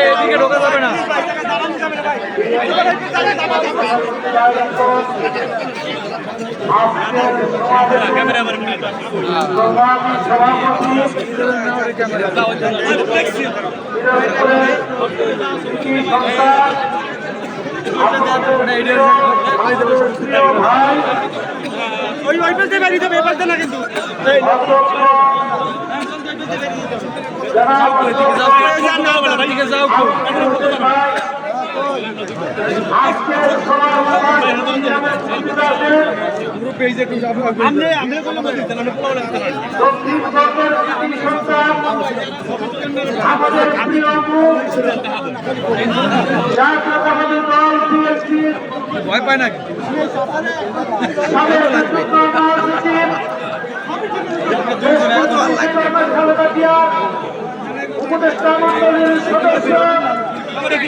এদিকে ঢোকা যাবে না ওই ওই পাশে বেরিয়ে যাবে এবার না কিন্তু। এদিকে যাও পেজে একটু যাব আমরা আমরা কোনো বলি তাহলে আমরা পোলা আমাদের দল ভয় পায় না আমাদের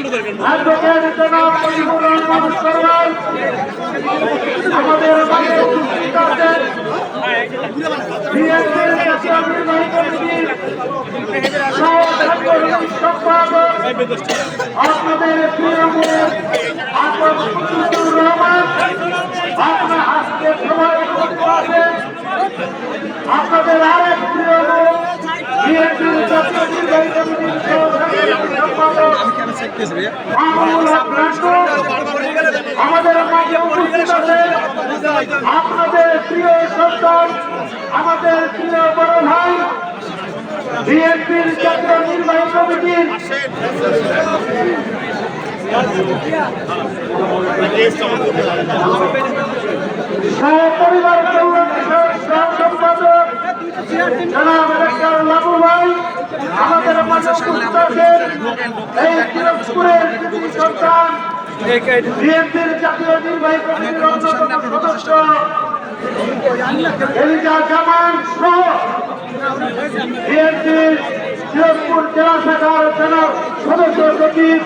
আপনাদের আপনাদের আরেক আমাদের মাঝে উপস্থিত আছে আপনাদের প্রিয় সন্তান আমাদের প্রিয় বড় ভাই বিএনপির জাতীয় নির্বাহী কমিটির সহ সম্পাদক জনাব ডাক্তার লাবু ভাই, আমাদের মাঝে উপস্থিত জাতীয় নির্বাহী কমিটির সদস্য বিএনপির দিনাজপুর জেলা শাখার জেলা সদস্য সচিব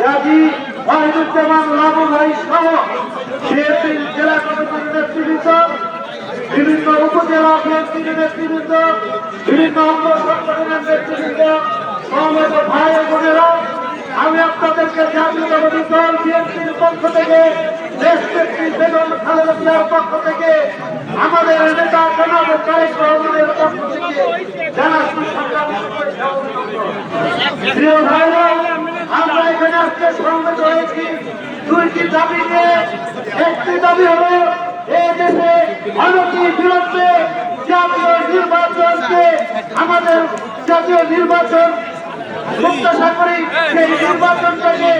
গাজী ওয়াহিদুজ্জামান লাবু ভাই সহ বিএনপির জেলা কমিটির নেতৃবৃন্দ, বিভিন্ন উপজেলা বিএনপির নেতৃবৃন্দ, বিভিন্ন অঙ্গ সংগঠনের নেতৃবৃন্দ, সমবেত ভাই বোনেরা, আমি আপনাদেরকে জাতীয়তাবাদী দল বিএনপির পক্ষ থেকে দেশনেত্রী বেগম খালেদা পক্ষ থেকে আমাদের নেতা জনাব তারেক রহমানের পক্ষ থেকে জানা সুসংগ্রামী শুভেচ্ছা ও অভিনন্দন। আমরা এখানে আজকে সমবেত হয়েছি। দুইটি দাবি একটি দাবি হলো এই দেশে অনতি বিরুদ্ধে জাতীয় নির্বাচনকে আমাদের জাতীয় নির্বাচন প্রত্যাশা করি সেই নির্বাচনটাকে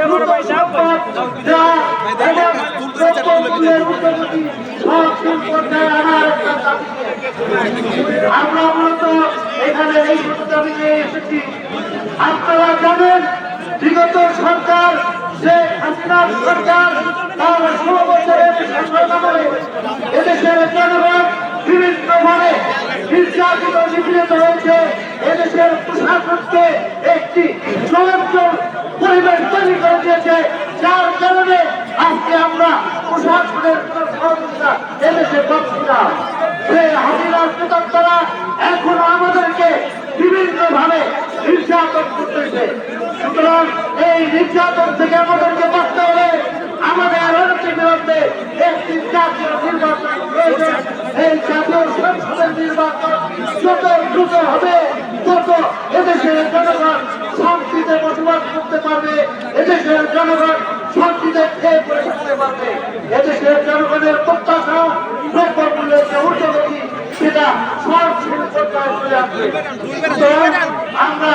দ্রুত সম্ভব দেওয়া এবং এই দাবি নিয়ে এসেছি আপনারা জানেন বিগত সরকার শেখ হাসিনার সরকার তার ষোলো বছরের এদেশের জনগণ বিভিন্নভাবে নির্যাতিত নিপীড়িত হয়েছে এদেশের প্রশাসনকে একটি চলঞ্চল পরিবেশ তৈরি করে দিয়েছে যার কারণে আজকে আমরা প্রশাসনের এদেশে পাচ্ছি না সেই হাসিনার নেতারা এখনও নির্যাতন করতেছে। সুতরাং এই নির্যাতন থেকে আমাদেরকে বাঁচতে হবে। আমাদের অনেকটি বিরুদ্ধে একটি জাতীয় নির্বাচন এই জাতীয় সংসদের নির্বাচন যত দ্রুত হবে, তত এদেশের জনগণ শান্তিতে বসবাস করতে পারবে। এদেশের জনগণ শান্তিতে খেয়ে পড়ে থাকতে পারবে। এদেশের জনগণের প্রত্যাশা দ্রব্যমূল্যের ঊর্ধ্বগতি সেটা সব আসবে। আমরা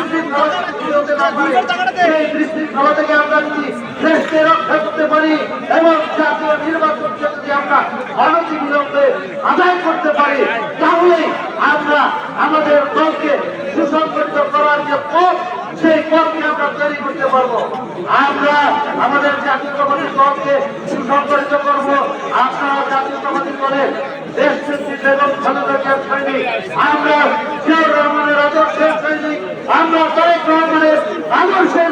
বিশৃঙ্খলা থেকে আমরা এবং জাতীয় নির্বাচনকে যদি আদায় করতে পারি, তাহলে আমরা আমাদের দলকে সুসংগঠিত করার আমরা তৈরি করতে পারব। আমরা আমাদের জাতীয়তাবাদী দলকে সুসংগঠিত করব। আপনারা জাতীয়তাবাদী দলের দেশ নেত্রী বেগম খালেদা আমরা জিয়াউর রহমানের সৈনিক আমরা তারেক রহমানের আদর্শের